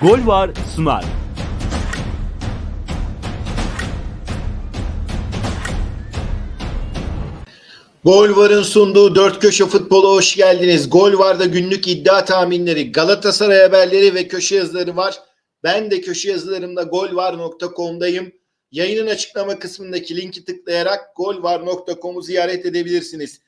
Gol var sunar. Gol Var'ın sunduğu dört köşe futbolu hoş geldiniz. Gol Var'da günlük iddia tahminleri, Galatasaray haberleri ve köşe yazıları var. Ben de köşe yazılarımda golvar.com'dayım. Yayının açıklama kısmındaki linki tıklayarak golvar.com'u ziyaret edebilirsiniz.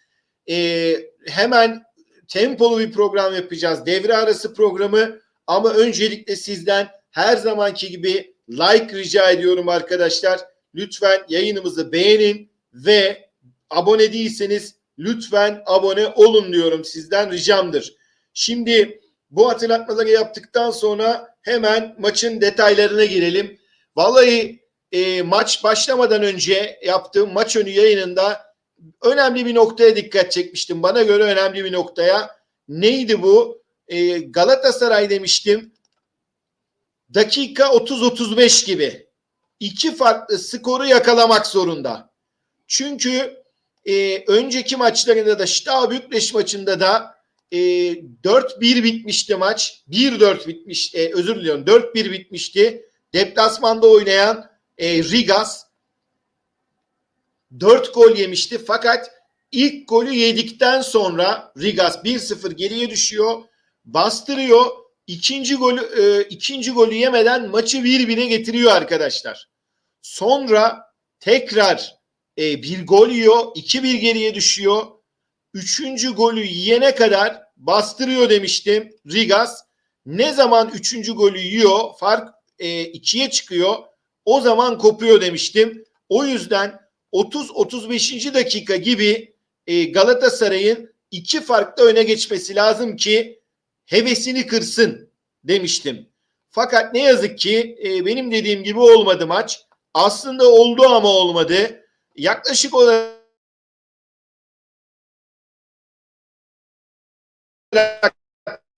Ee, hemen tempolu bir program yapacağız. Devre arası programı ama öncelikle sizden her zamanki gibi like rica ediyorum arkadaşlar. Lütfen yayınımızı beğenin ve abone değilseniz lütfen abone olun diyorum sizden ricamdır. Şimdi bu hatırlatmaları yaptıktan sonra hemen maçın detaylarına girelim. Vallahi e, maç başlamadan önce yaptığım maç önü yayınında önemli bir noktaya dikkat çekmiştim. Bana göre önemli bir noktaya. Neydi bu? E, Galatasaray demiştim. Dakika 30-35 gibi. iki farklı skoru yakalamak zorunda. Çünkü e, önceki maçlarında da Şita Bükreş maçında da e, 4-1 bitmişti maç. 1-4 bitmiş. E, özür diliyorum. 4-1 bitmişti. Deplasmanda oynayan e, Rigas 4 gol yemişti. Fakat ilk golü yedikten sonra Rigas 1-0 geriye düşüyor. Bastırıyor. İkinci golü e, ikinci golü yemeden maçı 1-1'e getiriyor arkadaşlar. Sonra tekrar e, bir gol yiyor. 2-1 geriye düşüyor. Üçüncü golü yiyene kadar bastırıyor demiştim Rigas. Ne zaman üçüncü golü yiyor fark e, ikiye çıkıyor. O zaman kopuyor demiştim. O yüzden 30-35. dakika gibi e, Galatasaray'ın iki farklı öne geçmesi lazım ki hevesini kırsın demiştim. Fakat ne yazık ki e, benim dediğim gibi olmadı maç. Aslında oldu ama olmadı yaklaşık olarak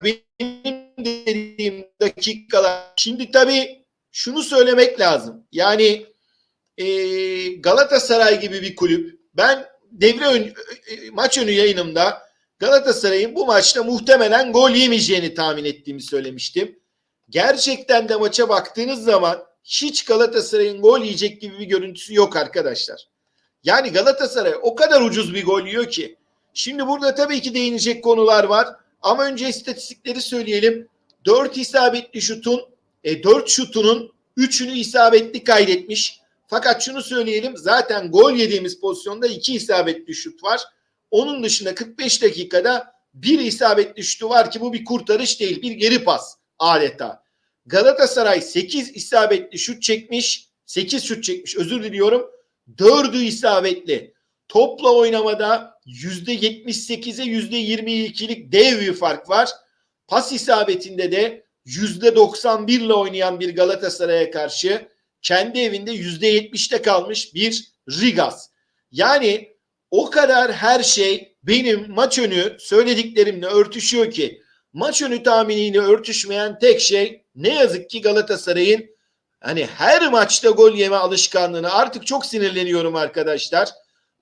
benim dediğim dakikalar. Şimdi tabii şunu söylemek lazım. Yani e, Galatasaray gibi bir kulüp ben devre ön, e, maç önü yayınımda Galatasaray'ın bu maçta muhtemelen gol yemeyeceğini tahmin ettiğimi söylemiştim. Gerçekten de maça baktığınız zaman hiç Galatasaray'ın gol yiyecek gibi bir görüntüsü yok arkadaşlar. Yani Galatasaray o kadar ucuz bir gol yiyor ki. Şimdi burada tabii ki değinecek konular var. Ama önce istatistikleri söyleyelim. 4 isabetli şutun, e, 4 şutunun 3'ünü isabetli kaydetmiş. Fakat şunu söyleyelim zaten gol yediğimiz pozisyonda 2 isabetli şut var. Onun dışında 45 dakikada bir isabetli şutu var ki bu bir kurtarış değil bir geri pas adeta. Galatasaray 8 isabetli şut çekmiş. 8 şut çekmiş özür diliyorum. Dördü isabetli. Topla oynamada yüzde 78'e yüzde 22'lik dev bir fark var. Pas isabetinde de yüzde 91 ile oynayan bir Galatasaray'a karşı kendi evinde yüzde 70'te kalmış bir Rigas. Yani o kadar her şey benim maç önü söylediklerimle örtüşüyor ki maç önü tahminiyle örtüşmeyen tek şey ne yazık ki Galatasaray'ın Hani her maçta gol yeme alışkanlığını artık çok sinirleniyorum arkadaşlar.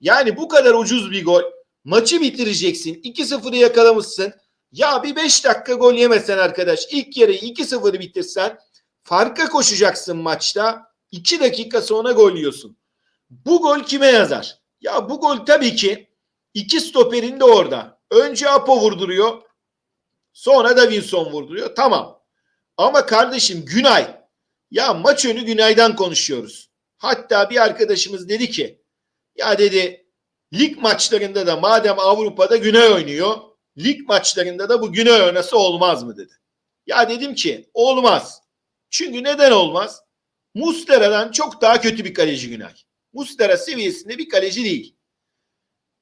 Yani bu kadar ucuz bir gol. Maçı bitireceksin. 2-0'ı yakalamışsın. Ya bir 5 dakika gol yemesen arkadaş. ilk yarıyı 2-0'ı bitirsen farka koşacaksın maçta. 2 dakika sonra gol yiyorsun. Bu gol kime yazar? Ya bu gol tabii ki iki stoperin de orada. Önce Apo vurduruyor. Sonra da Wilson vurduruyor. Tamam. Ama kardeşim Günay ya maç önü Günay'dan konuşuyoruz. Hatta bir arkadaşımız dedi ki ya dedi lig maçlarında da madem Avrupa'da Günay oynuyor lig maçlarında da bu Günay oynası olmaz mı dedi. Ya dedim ki olmaz. Çünkü neden olmaz? Mustera'dan çok daha kötü bir kaleci Günay. Mustera seviyesinde bir kaleci değil.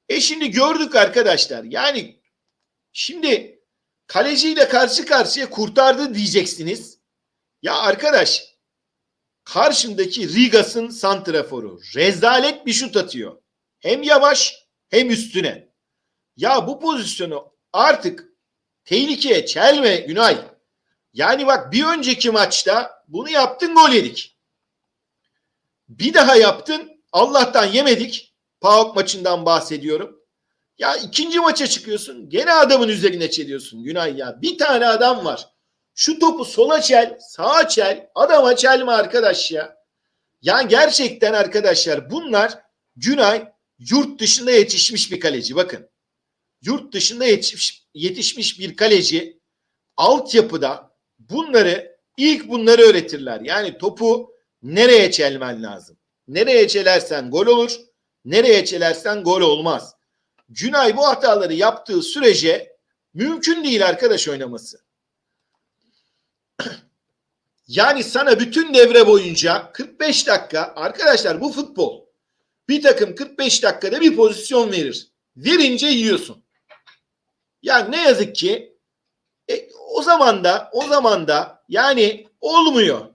E şimdi gördük arkadaşlar. Yani şimdi kaleciyle karşı karşıya kurtardı diyeceksiniz. Ya arkadaş karşındaki Rigas'ın santraforu rezalet bir şut atıyor. Hem yavaş hem üstüne. Ya bu pozisyonu artık tehlikeye çelme Günay. Yani bak bir önceki maçta bunu yaptın gol yedik. Bir daha yaptın Allah'tan yemedik. PAOK maçından bahsediyorum. Ya ikinci maça çıkıyorsun. Gene adamın üzerine çeliyorsun Günay ya. Bir tane adam var. Şu topu sola çel, sağa çel, adama çelme arkadaş ya. Ya gerçekten arkadaşlar bunlar Günay yurt dışında yetişmiş bir kaleci. Bakın. Yurt dışında yetişmiş, yetişmiş bir kaleci altyapıda bunları ilk bunları öğretirler. Yani topu nereye çelmen lazım? Nereye çelersen gol olur. Nereye çelersen gol olmaz. Günay bu hataları yaptığı sürece mümkün değil arkadaş oynaması. Yani sana bütün devre boyunca 45 dakika arkadaşlar bu futbol. Bir takım 45 dakikada bir pozisyon verir. Verince yiyorsun. Yani ne yazık ki e, o zaman da o zaman da yani olmuyor.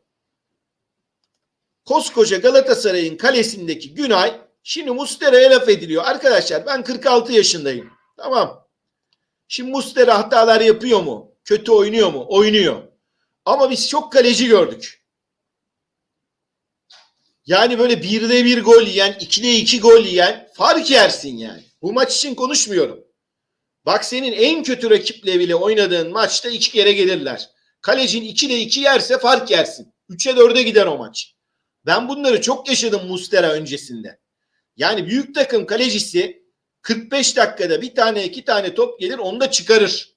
Koskoca Galatasaray'ın kalesindeki Günay şimdi Mustera'ya laf ediliyor. Arkadaşlar ben 46 yaşındayım. Tamam. Şimdi Mustera hatalar yapıyor mu? Kötü oynuyor mu? Oynuyor. Ama biz çok kaleci gördük. Yani böyle birde bir gol yiyen, ikide iki gol yiyen fark yersin yani. Bu maç için konuşmuyorum. Bak senin en kötü rakiple bile oynadığın maçta iki kere gelirler. Kalecin 2'de 2 yerse fark yersin. 3'e 4'e gider o maç. Ben bunları çok yaşadım Mustera öncesinde. Yani büyük takım kalecisi 45 dakikada bir tane iki tane top gelir onu da çıkarır.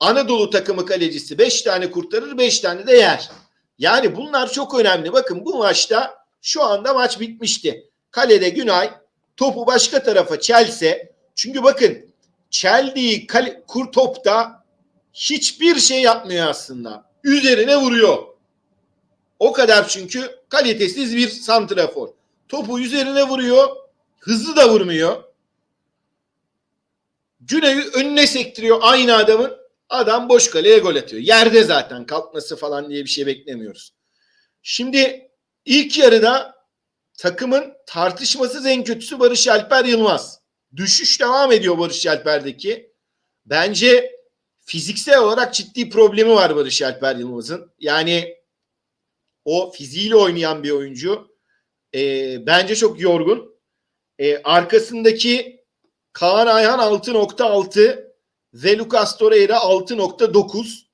Anadolu takımı kalecisi 5 tane kurtarır 5 tane de yer. Yani bunlar çok önemli. Bakın bu maçta şu anda maç bitmişti. Kalede Günay topu başka tarafa çelse çünkü bakın çeldiği kale, kur topta hiçbir şey yapmıyor aslında. Üzerine vuruyor. O kadar çünkü kalitesiz bir santrafor. Topu üzerine vuruyor. Hızlı da vurmuyor. Güney'i önüne sektiriyor aynı adamın. Adam boş kaleye gol atıyor. Yerde zaten kalkması falan diye bir şey beklemiyoruz. Şimdi ilk yarıda takımın tartışmasız en kötüsü Barış Alper Yılmaz. Düşüş devam ediyor Barış Alper'deki. Bence fiziksel olarak ciddi problemi var Barış Alper Yılmaz'ın. Yani o fiziğiyle oynayan bir oyuncu. E, bence çok yorgun. E, arkasındaki Kaan Ayhan 6.6 ve Lucas Torreira 6.9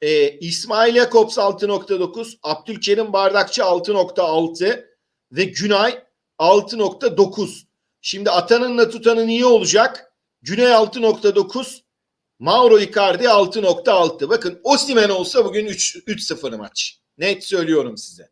e, İsmail Jakobs 6.9 Abdülkerim Bardakçı 6.6 ve Günay 6.9 Şimdi atanınla tutanın iyi olacak. Güney 6.9 Mauro Icardi 6.6 Bakın Osimen olsa bugün 3-0 maç. Net söylüyorum size.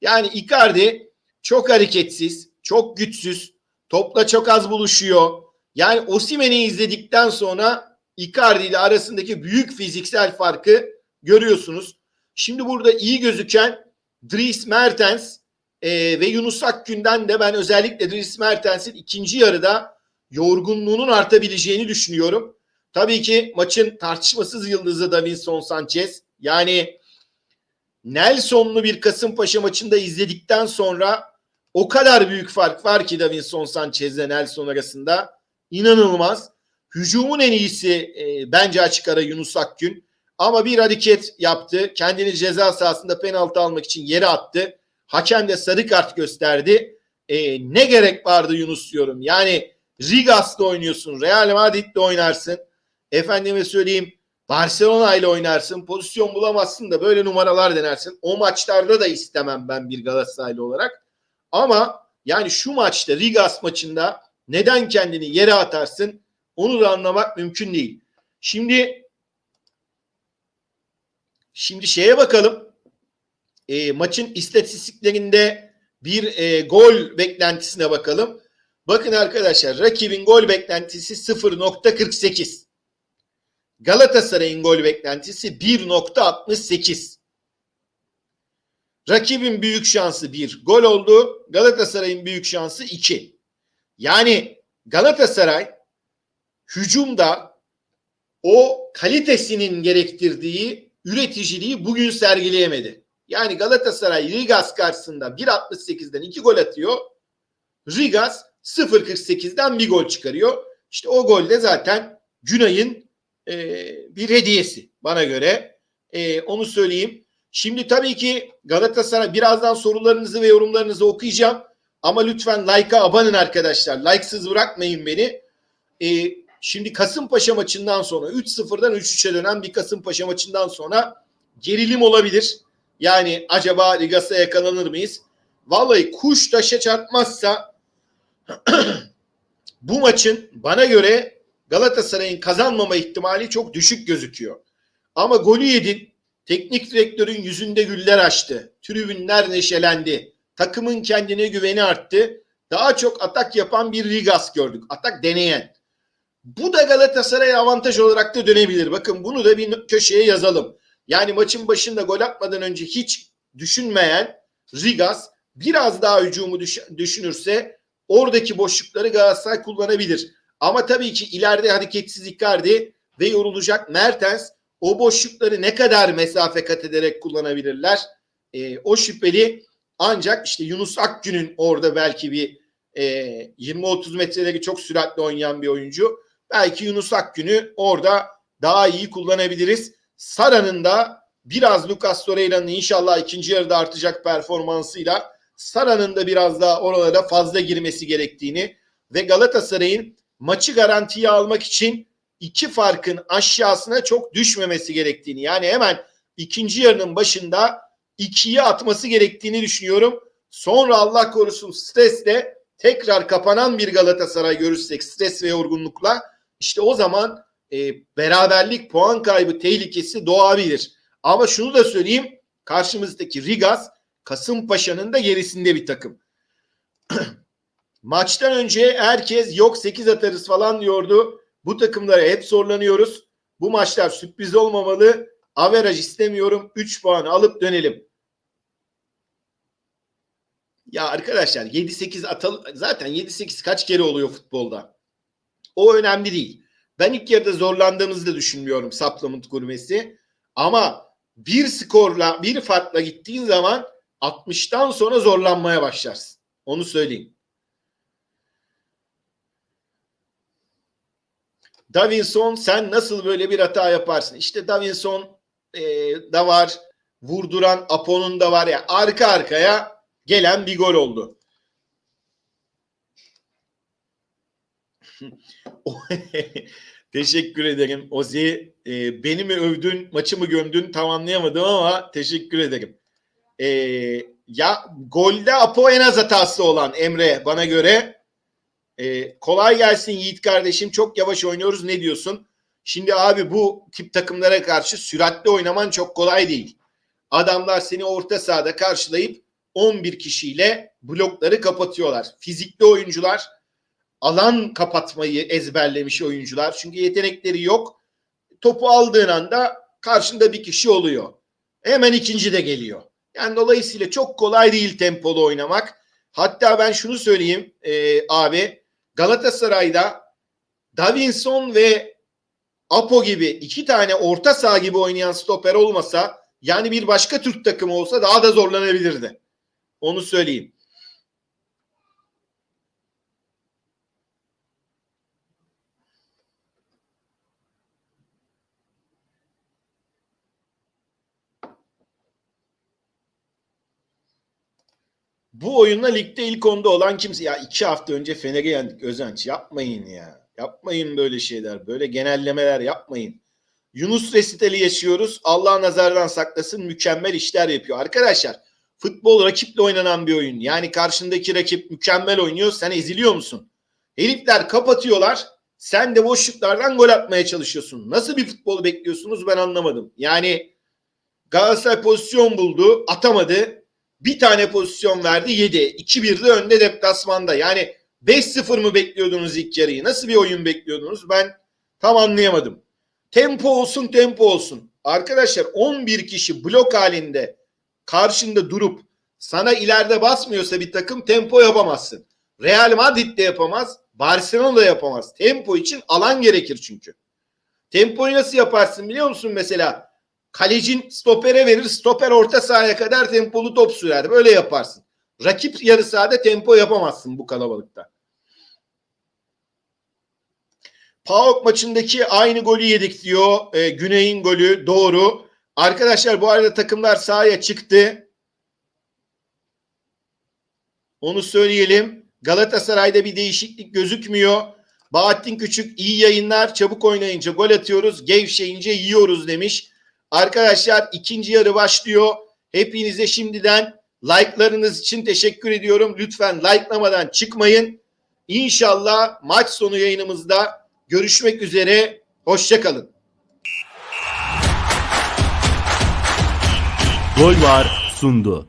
Yani Icardi çok hareketsiz, çok güçsüz, topla çok az buluşuyor. Yani Osimen'i izledikten sonra Icardi ile arasındaki büyük fiziksel farkı görüyorsunuz. Şimdi burada iyi gözüken Dries Mertens e, ve Yunus Akgün'den de ben özellikle Dries Mertens'in ikinci yarıda yorgunluğunun artabileceğini düşünüyorum. Tabii ki maçın tartışmasız yıldızı Davinson Sanchez. Yani Nelson'lu bir Kasımpaşa maçında izledikten sonra o kadar büyük fark var ki Davinson Sanchez ile Nelson arasında. İnanılmaz. Hücumun en iyisi e, bence açık ara Yunus Akgün. Ama bir hareket yaptı. Kendini ceza sahasında penaltı almak için yere attı. Hakem de sarı kart gösterdi. E, ne gerek vardı Yunus diyorum. Yani Rigas'ta oynuyorsun. Real Madrid'de oynarsın. Efendime söyleyeyim Barcelona ile oynarsın. Pozisyon bulamazsın da böyle numaralar denersin. O maçlarda da istemem ben bir Galatasaraylı olarak. Ama yani şu maçta Rigas maçında neden kendini yere atarsın onu da anlamak mümkün değil. Şimdi şimdi şeye bakalım. E, maçın istatistiklerinde bir e, gol beklentisine bakalım. Bakın arkadaşlar rakibin gol beklentisi 0.48. Galatasaray'ın gol beklentisi 1.68. Rakibin büyük şansı 1 gol oldu. Galatasaray'ın büyük şansı 2. Yani Galatasaray hücumda o kalitesinin gerektirdiği üreticiliği bugün sergileyemedi. Yani Galatasaray Rigas karşısında 1.68'den 2 gol atıyor. Rigas 0.48'den bir gol çıkarıyor. İşte o gol de zaten Günay'ın e, bir hediyesi bana göre. E, onu söyleyeyim. Şimdi tabii ki Galatasaray birazdan sorularınızı ve yorumlarınızı okuyacağım. Ama lütfen like'a abanın arkadaşlar. Like'sız bırakmayın beni. E, Şimdi Kasımpaşa maçından sonra 3-0'dan 3-3'e dönen bir Kasımpaşa maçından sonra gerilim olabilir. Yani acaba Ligas'a yakalanır mıyız? Vallahi kuş taşa çarpmazsa bu maçın bana göre Galatasaray'ın kazanmama ihtimali çok düşük gözüküyor. Ama golü yedin. Teknik direktörün yüzünde güller açtı. Tribünler neşelendi. Takımın kendine güveni arttı. Daha çok atak yapan bir Rigas gördük. Atak deneyen. Bu da Galatasaray'a avantaj olarak da dönebilir. Bakın bunu da bir köşeye yazalım. Yani maçın başında gol atmadan önce hiç düşünmeyen Rigas biraz daha hücumu düş- düşünürse oradaki boşlukları Galatasaray kullanabilir. Ama tabii ki ileride hareketsiz Icardi ve yorulacak Mertens o boşlukları ne kadar mesafe kat ederek kullanabilirler? Ee, o şüpheli ancak işte Yunus Akgün'ün orada belki bir e, 20-30 metreleri çok süratli oynayan bir oyuncu. Belki Yunus Akgün'ü orada daha iyi kullanabiliriz. Sara'nın da biraz Lucas Torreira'nın inşallah ikinci yarıda artacak performansıyla Sara'nın da biraz daha oralara fazla girmesi gerektiğini ve Galatasaray'ın maçı garantiye almak için iki farkın aşağısına çok düşmemesi gerektiğini yani hemen ikinci yarının başında ikiye atması gerektiğini düşünüyorum. Sonra Allah korusun stresle tekrar kapanan bir Galatasaray görürsek stres ve yorgunlukla işte o zaman e, beraberlik puan kaybı tehlikesi doğabilir. Ama şunu da söyleyeyim karşımızdaki Rigas Kasımpaşa'nın da gerisinde bir takım. Maçtan önce herkes yok 8 atarız falan diyordu. Bu takımlara hep zorlanıyoruz. Bu maçlar sürpriz olmamalı. Averaj istemiyorum. 3 puan alıp dönelim. Ya arkadaşlar 7-8 atal zaten 7-8 kaç kere oluyor futbolda. O önemli değil. Ben ilk yarıda zorlandığımızı da düşünmüyorum supplement gurmesi. Ama bir skorla bir farkla gittiğin zaman 60'tan sonra zorlanmaya başlarsın. Onu söyleyeyim. Davinson sen nasıl böyle bir hata yaparsın? İşte Davinson e, da var. Vurduran Apo'nun da var ya. Arka arkaya gelen bir gol oldu. teşekkür ederim Ozi. E, beni mi övdün, maçı mı gömdün tam anlayamadım ama teşekkür ederim. E, ya golde Apo en az hatası olan Emre bana göre. E, kolay gelsin Yiğit kardeşim. Çok yavaş oynuyoruz. Ne diyorsun? Şimdi abi bu tip takımlara karşı süratli oynaman çok kolay değil. Adamlar seni orta sahada karşılayıp 11 kişiyle blokları kapatıyorlar. Fizikli oyuncular alan kapatmayı ezberlemiş oyuncular. Çünkü yetenekleri yok. Topu aldığın anda karşında bir kişi oluyor. Hemen ikinci de geliyor. Yani dolayısıyla çok kolay değil tempolu oynamak. Hatta ben şunu söyleyeyim e, abi. Galatasaray'da Davinson ve Apo gibi iki tane orta saha gibi oynayan stoper olmasa yani bir başka Türk takımı olsa daha da zorlanabilirdi. Onu söyleyeyim. Bu oyunla ligde ilk onda olan kimse ya iki hafta önce Fener'i yendik Özenç yapmayın ya. Yapmayın böyle şeyler. Böyle genellemeler yapmayın. Yunus resitali yaşıyoruz. Allah nazardan saklasın mükemmel işler yapıyor. Arkadaşlar futbol rakiple oynanan bir oyun. Yani karşındaki rakip mükemmel oynuyor. Sen eziliyor musun? Herifler kapatıyorlar. Sen de boşluklardan gol atmaya çalışıyorsun. Nasıl bir futbol bekliyorsunuz ben anlamadım. Yani Galatasaray pozisyon buldu, atamadı. Bir tane pozisyon verdi, yedi. 2-1'de önde deplasmanda. Yani 5-0 mı bekliyordunuz ilk yarıyı? Nasıl bir oyun bekliyordunuz? Ben tam anlayamadım. Tempo olsun, tempo olsun. Arkadaşlar 11 kişi blok halinde karşında durup sana ileride basmıyorsa bir takım tempo yapamazsın. Real Madrid de yapamaz, Barcelona da yapamaz. Tempo için alan gerekir çünkü. Tempoyu nasıl yaparsın biliyor musun mesela? Kalecin stopere verir, stoper orta sahaya kadar tempolu top sürer. Böyle yaparsın. Rakip yarı sahada tempo yapamazsın bu kalabalıkta. PAOK maçındaki aynı golü yedik diyor. E, Güney'in golü doğru. Arkadaşlar bu arada takımlar sahaya çıktı. Onu söyleyelim. Galatasaray'da bir değişiklik gözükmüyor. Bahattin Küçük iyi yayınlar. Çabuk oynayınca gol atıyoruz. Gevşeyince yiyoruz demiş. Arkadaşlar ikinci yarı başlıyor. Hepinize şimdiden like'larınız için teşekkür ediyorum. Lütfen like'lamadan çıkmayın. İnşallah maç sonu yayınımızda görüşmek üzere. Hoşçakalın. Gol var sundu.